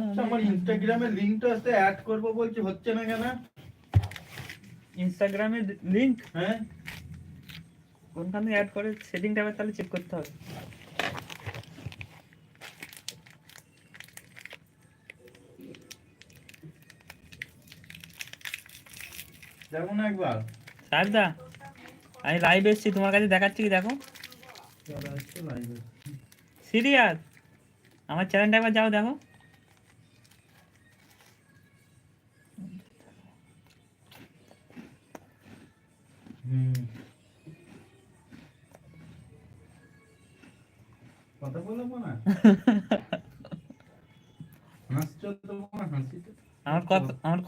আচ্ছা আমার ইনস্টাগ্রামে লিংকটা আসতে অ্যাড করব বলছি হচ্ছে না কেন? ইনস্টাগ্রামে লিংক হ্যাঁ। কোনখানে অ্যাড করে সেটিংটা আবার তাহলে চেক করতে হবে। দেখো না একবার। সারদা আমি লাইভ এসেছি তোমার কাছে দেখাচ্ছি কি? দেখো। সিরিয়াস আমার চ্যানেলটা একবার যাও দেখো।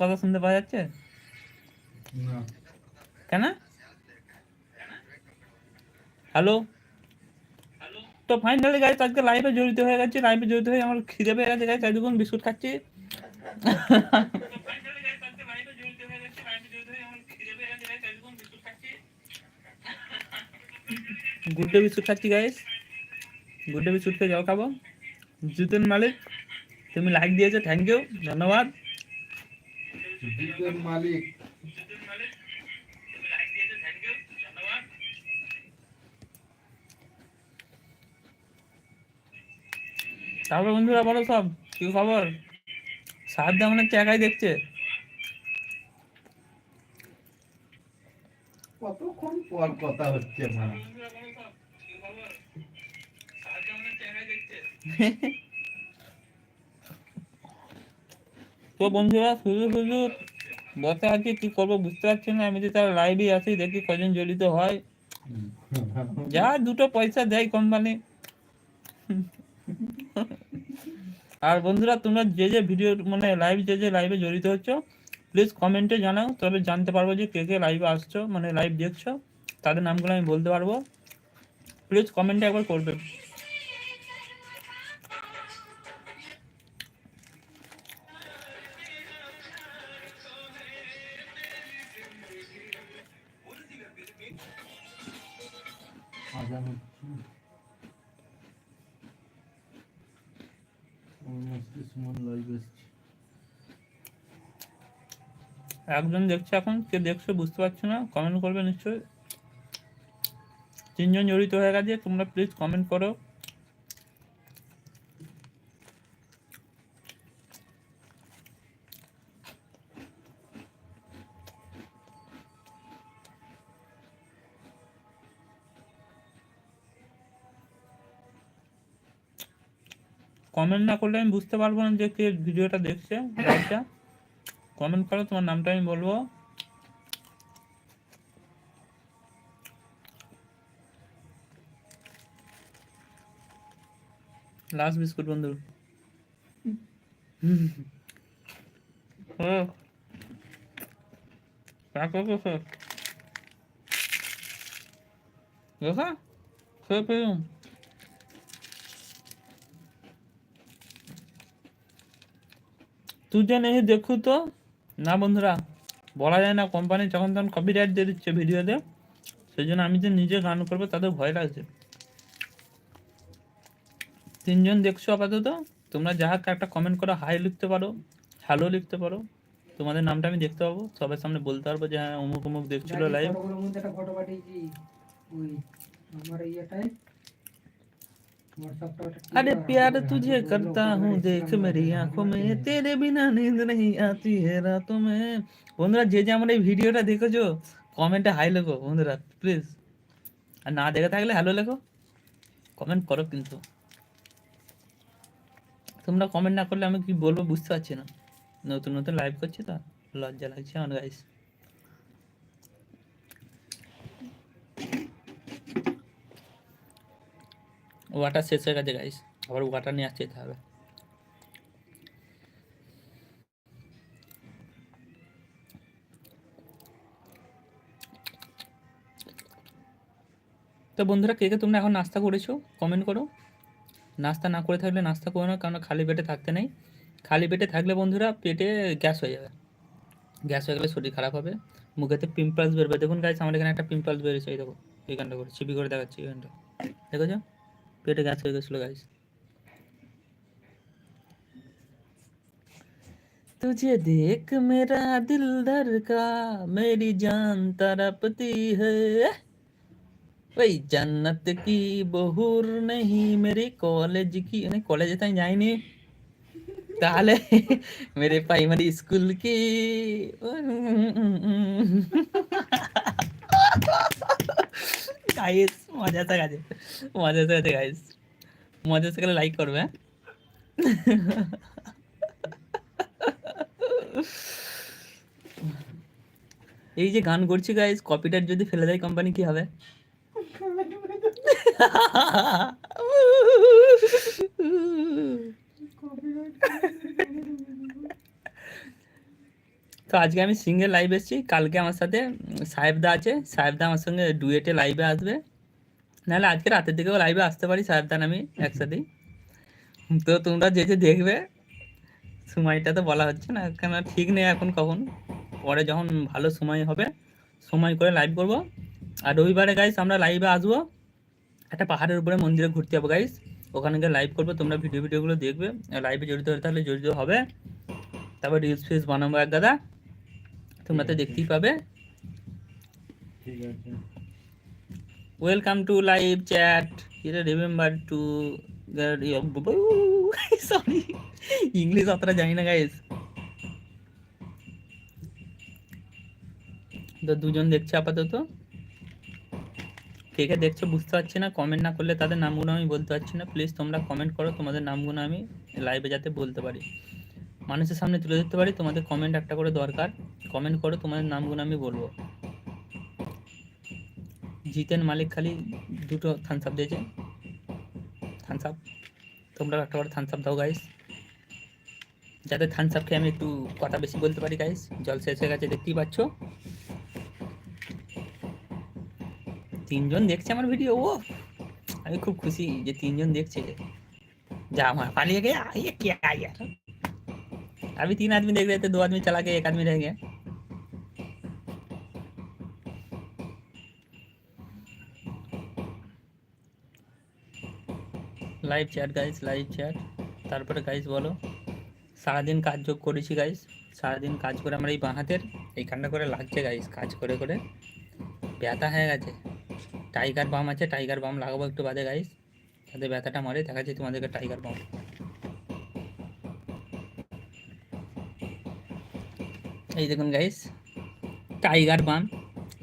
কথা আমার কথা শুনতে পাওয়া যাচ্ছে? না। কেন? হ্যালো? তো ফাইনালি গাইস আজকে লাইভে জড়িত হয়ে গেছে লাইভে জড়িত হয়ে আমার খিদে পেয়ে গেছে গাইস আজ দেখুন বিস্কুট খাচ্ছি। গুড্ডে বিস্কুট খাচ্ছি গাইস গুড্ডে বিস্কুট খেয়ে জল খাব। জিতেন মালিক তুমি লাইক দিয়েছ থ্যাংক ইউ ধন্যবাদ। জিতের মালিক। তারপর বন্ধুরা বলো সব কি খবর? সাহায্য মনে হচ্ছে একাই দেখছে। কতক্ষণ পর কথা হচ্ছে মা? তো বন্ধুরা, শুধু শুধু বসে আছি, কি করব বুঝতে পারছি না। আমি যে তার লাইভে আসি দেখি কজন জড়িত হয়। যা দুটো পয়সা দেয় কোম্পানি আর বন্ধুরা, তোমরা যে যে ভিডিও মানে লাইভ যে যে লাইভে জড়িত হচ্ছ প্লিজ কমেন্টে জানাও। তবে জানতে পারব যে কে কে লাইভে আসছো মানে লাইভ দেখছ। তাদের নামগুলো আমি বলতে পারব। প্লিজ কমেন্টে একবার করবে। একজন দেখছে এখন, কে দেখছ বুঝতে পারছ না কমেন্ট করবে নিশ্চয়ই। তিনজন জড়িত হয়ে গেছে, তোমরা প্লিজ কমেন্ট করো। কমেন্ট না করলে আমি বুঝতে পারব না যে কে ভিডিওটা দেখছে লাইভটা কমেন্ট করো, তোমার নামটা আমি বলব। লাস্ট বিস্কুট বন্ধু। কো খেয়ে পেলাম তুই নেই দেখু তো। না বন্ধুরা বলা যায় না কোম্পানি যখন তখন কপিরাইট দিয়ে দিচ্ছে ভিডিওতে। সেই জন্য আমি যে নিজে গান করব তাদের ভয় লাগছে। তিনজন দেখছ আপাতত। তোমরা যাহা একটা কমেন্ট করো হাই লিখতে পারো হ্যালো লিখতে পারো। তোমাদের নামটা আমি দেখতে পাবো। সবার সামনে বলতে পারব যে হ্যাঁ অমুক অমুক দেখছিল লাইভ আমার अरे प्यार तुझे करता हूँ देख मेरी आंखों में तेरे बिना नींद नहीं आती है रातों में বন্ধুরা যে যে আমার এই ভিডিওটা দেখেছো কমেন্টে হাই লেখো বন্ধুরা প্লিজ আর না দেখে থাকলে হ্যালো লেখো কমেন্ট করো কিন্তু তোমরা কমেন্ট না করলে আমি কি বলবো বুঝতে পারছি না নতুন নতুন লাইভ করছি তো লজ্জা লাগছে আমার গাইস ওয়াটার শেষ হয়ে গেছে গাইস আবার ওয়াটার নিয়ে আসতে যেতে হবে। তো বন্ধুরা, কে কে তোমরা এখন নাস্তা করেছ কমেন্ট করো। নাস্তা না করে থাকলে নাস্তা করো না কারণ খালি পেটে থাকতে নেই। খালি পেটে থাকলে বন্ধুরা, পেটে গ্যাস হয়ে যাবে। গ্যাস হয়ে গেলে শরীর খারাপ হবে। মুখেতে পিম্পলস বেরোবে। দেখুন গাইস আমার এখানে একটা পিম্পলস বেরিয়েছে এই দেখো এইখানটা করে চিপি করে দেখাচ্ছি এইখানটা দেখেছ? পেটে গ্যাস হয়ে গেছিলো গাইস तुझे देख मेरा दिल धड़का मेरी जान तड़पती है ওই জান্নাত কি বহুর নেই মেরে কলেজ কি মানে কলেজে তো আমি যাইনি তাহলে মেরে প্রাইমারি স্কুল কি গাইস মজা তো গেছে মজা তো গেছে গাইস মজা তো গেলে লাইক করবে হ্যাঁ? এই যে গান করছি গাইস কপিটার যদি ফেলে দেয় কোম্পানি কি হবে? তো আজকে আমি সিঙ্গেল লাইভ এসেছি। কালকে আমার সাথে সাহেবদা আছে। সাহেবদা আমার সঙ্গে ডুয়েটে লাইভে আসবে। নাহলে আজকে রাতের দিকেও লাইভে আসতে পারি সাহেবদান আমি একসাথেই। তো তোমরা যে যে দেখবে। সময়টা তো বলা হচ্ছে না। কেন ঠিক নেই এখন কখন। পরে যখন ভালো সময় হবে, সময় করে লাইভ করব। আর রবিবারে গাইস আমরা লাইভে আসব। একটা পাহাড়ের উপরে মন্দিরে ঘুরতে যাব গাইস ওখানে গিয়ে লাইভ করব। তোমরা ভিডিও ভিডিওগুলো দেখবে। লাইভে জড়িত হলে তাহলে জড়িত হবে। তারপর রিলস ফিলস বানাবো এক দাদা তোমরা তো দেখতেই পাবে। ঠিক আছে। Welcome to live chat remember to sorry English অতটা জানি না গাইস তো দুজন দেখছে আপাতত। কে কে দেখছ বুঝতে পারছি না। কমেন্ট না করলে তাদের নামগুলো আমি বলতে পারছি না। প্লিজ তোমরা কমেন্ট করো। তোমাদের নামগুলো আমি লাইভে যাতে বলতে পারি। মানুষের সামনে তুলে ধরতে পারি। তোমাদের কমেন্ট একটা করে দরকার। কমেন্ট করো তোমাদের নামগুলো আমি বলবো জিতেন মালিক খালি দুটো থামস আপ দিয়েছে থামস আপ তোমরা একটা করে থামস আপ দাও গাইস যাতে থামস আপ খেয়ে আমি একটু কথা বেশি বলতে পারি গাইস জল শেষ হয়ে গেছে দেখতেই পাচ্ছ তিনজন দেখছে আমার ভিডিও ও আমি খুব খুশি যে তিনজন দেখছে जा वहाँ पालिए गया ये क्या यार अभी तीन आदमी देख रहे थे दो आदमी चला के एक आदमी रह गया live chat guys live chat তারপরে গাইস বলো। সারাদিন কাজ যোগ করেছি গাইস সারাদিন কাজ করে আমার এই বাঁ হাতের, এইখানটা করে লাগছে গাইস কাজ করে করে। ব্যথা হয়ে গেছে। টাইগার বাম আছে টাইগার বাম লাগাবো একটু বাদে গাইস যাতে ব্যথাটা মারে যাচ্ছে তোমাদেরকে টাইগার বাম এই দেখুন গাইস টাইগার বাম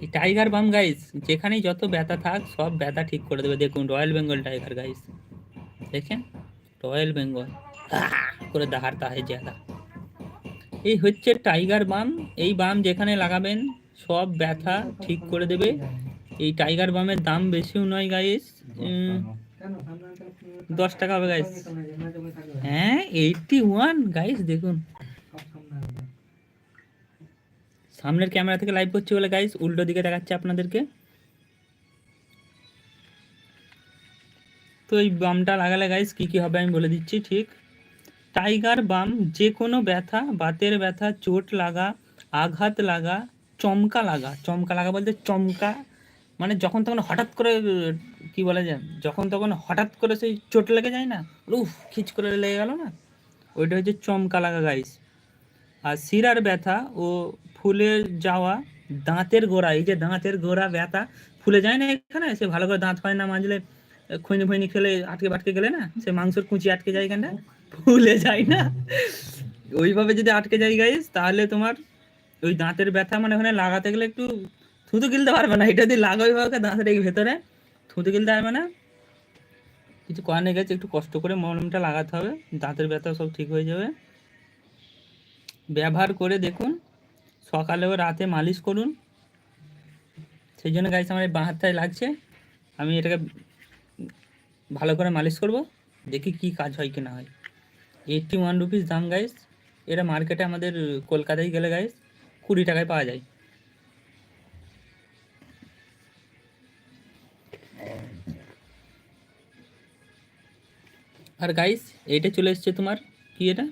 এই টাইগার বাম গাইস যেখানেই যত ব্যথা থাক, সব ব্যথা ঠিক করে দেবে। দেখুন রয়্যাল বেঙ্গল টাইগার গাইস দেখেন রয়্যাল বেঙ্গল করে দাহাড়তা হয় জ্যাদা এই হচ্ছে টাইগার বাম এই বাম যেখানে লাগাবেন, সব ব্যথা ঠিক করে দেবে এই টাইগার বামের দাম বেশিও নয় গাইস? দশ টাকা হবে গাইস। হ্যাঁ এইটটি ওয়ান গাইস দেখুন। সামনের ক্যামেরা থেকে লাইভ করছি বলে গাইস উল্টো দিকে দেখাচ্ছে আপনাদেরকে তো এই বামটা লাগালে গাইস কি কি হবে আমি বলে দিচ্ছি, ঠিক? টাইগার বাম যে কোনো ব্যথা, বাতের ব্যথা, চোট লাগা, আঘাত লাগা, চমকা লাগা। চমকা লাগা বলতে চমকা মানে যখন তখন হঠাৎ করে, কি বলা যায় যখন তখন হঠাৎ করে সেই চোট লেগে যায় না, উফ, খিচ করে লেগে গেল না? ওইটা হচ্ছে চমকা লাগা গাইস আর শিরার ব্যথা ও ফুলে যাওয়া দাঁতের গোড়া, এই যে দাঁতের গোড়া ব্যথা, ফুলে যায় না এখানে? সে ভালো করে দাঁত হয় না মাজলে খৈনি ফৈনি খেলে আটকে বাটকে গেলে না, সে মাংসের কুচি আটকে যায় এখানটা ফুলে যায় না। ওইভাবে যদি আটকে যায় গাইস তাহলে তোমার ওই দাঁতের ব্যথা মানে ওখানে লাগাতে গেলে একটু থুতু গিলতে পারবে না, এটা যদি লাগাই ভাবে দাঁতের এই ভেতরে, থুতু গিলতে পারবে না। কিছু করার নেই গেছে একটু কষ্ট করে মলমটা লাগাতে হবে, দাঁতের ব্যথা সব ঠিক হয়ে যাবে। ব্যবহার করে দেখুন, সকালে ও রাতে মালিশ করুন। সেই জন্য গাইস আমার এই বাঁ হাতটায় লাগছে। আমি এটাকে ভালো করে মালিশ করব, দেখি কি কাজ হয় কি না হয়। এইটটি ওয়ান রুপিস দাম গাইস এটা মার্কেটে আমাদের কলকাতায় গেলে গাইস কুড়ি টাকায় পাওয়া যায়। আর গাইস এইটা চলে এসছে তোমার, কি এটা?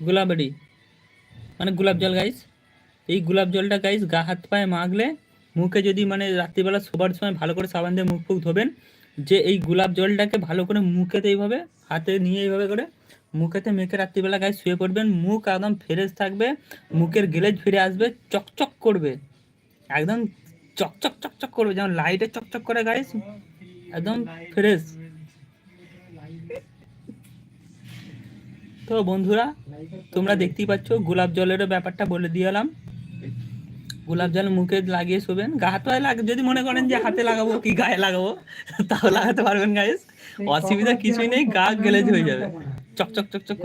গোলাপেরি মানে গোলাপ জল গাইস এই গোলাপ জলটা গাইস গা হাত পায়ে মাখলে মুখে যদি মানে রাত্রিবেলা শোবার সময় ভালো করে সাবান দিয়ে মুখ ফুক ধোবেন, যে এই গোলাপ জলটাকে ভালো করে মুখেতে এইভাবে, হাতে নিয়ে এইভাবে করে মুখেতে মেখে রাত্রিবেলা গায়ে শুয়ে পড়বেন। মুখ একদম ফ্রেশ থাকবে, মুখের গ্লেজ ফিরে আসবে, চকচক করবে। একদম চকচক চকচক করবে, যেমন লাইটে চকচক করে গাইস একদম ফ্রেশ। তো বন্ধুরা, তোমরা দেখতেই পাচ্ছ, গোলাপ জলেরও ব্যাপারটা বলে দিয়ে এলাম। গোলাপ জল মুখে লাগিয়ে শোবেন। গা হাতে লাগে যদি মনে করেন যে হাতে লাগাবো কি গায়ে লাগাবো তাও লাগাতে পারবেন গাইস অসুবিধা কিছুই নেই গা গ্লেজ হয়ে যাবে। চক চক চক চক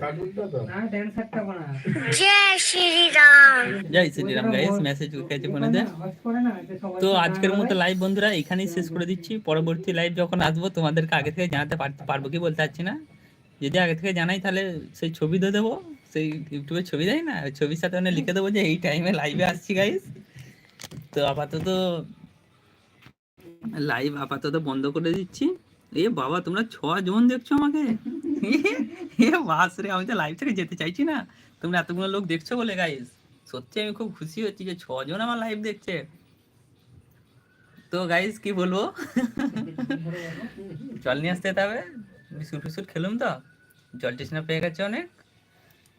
কার্টুনটা তো? না ড্যান্সারটা বানা জয় শ্রীরাম। গাইস মেসেজ কাছে ফোনে তো। আজকের মতো লাইভ বন্ধুরা এখানেই শেষ করে দিচ্ছি। পরবর্তী লাইভ যখন আসব তোমাদেরকে আগে থেকে জানাতে পার- পারব কি বলতে পারছি না? যদি আগে থেকে জানাই তাহলে সেই ছবি দিয়ে দেবো। সেই ইউটিউবে ছবি দেয় না? ছবির সাথে মানে লিখে দেবো যে এই টাইমে লাইভে আসছি গাইস তো আপাতত লাইভ আপাতত বন্ধ করে দিচ্ছি। এ বাবা, তোমরা ছ জন দেখছ আমাকে? এ বাস রে, আমি তো লাইভ থেকে যেতে চাইছি না। তোমরা এতগুলো লোক দেখছ বলে গাইস সত্যি আমি খুব খুশি হচ্ছি যে ছজন আমার লাইভ দেখছে। তো গাইস কি বলব? জল নিয়ে আসতে হবে। বিস্কুট ফিস্কুট খেলুম তো। জল টেশনা পেয়ে গেছে অনেক।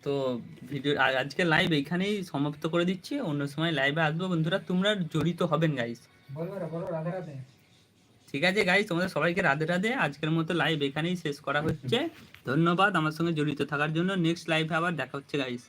তো ভিডিও আজকে লাইভ এখানেই সমাপ্ত করে দিচ্ছি। অন্য সময় লাইভে আসব। বন্ধুরা তোমরা জড়িত হবেন গাইস ঠিক আছে গাইস তোমাদের সবাইকে রাধে রাধে। আজকের মতো লাইভ এখানেই শেষ করা হচ্ছে। ধন্যবাদ আমার সঙ্গে জড়িত থাকার জন্য। নেক্সট লাইভে আবার দেখা হচ্ছে গাইস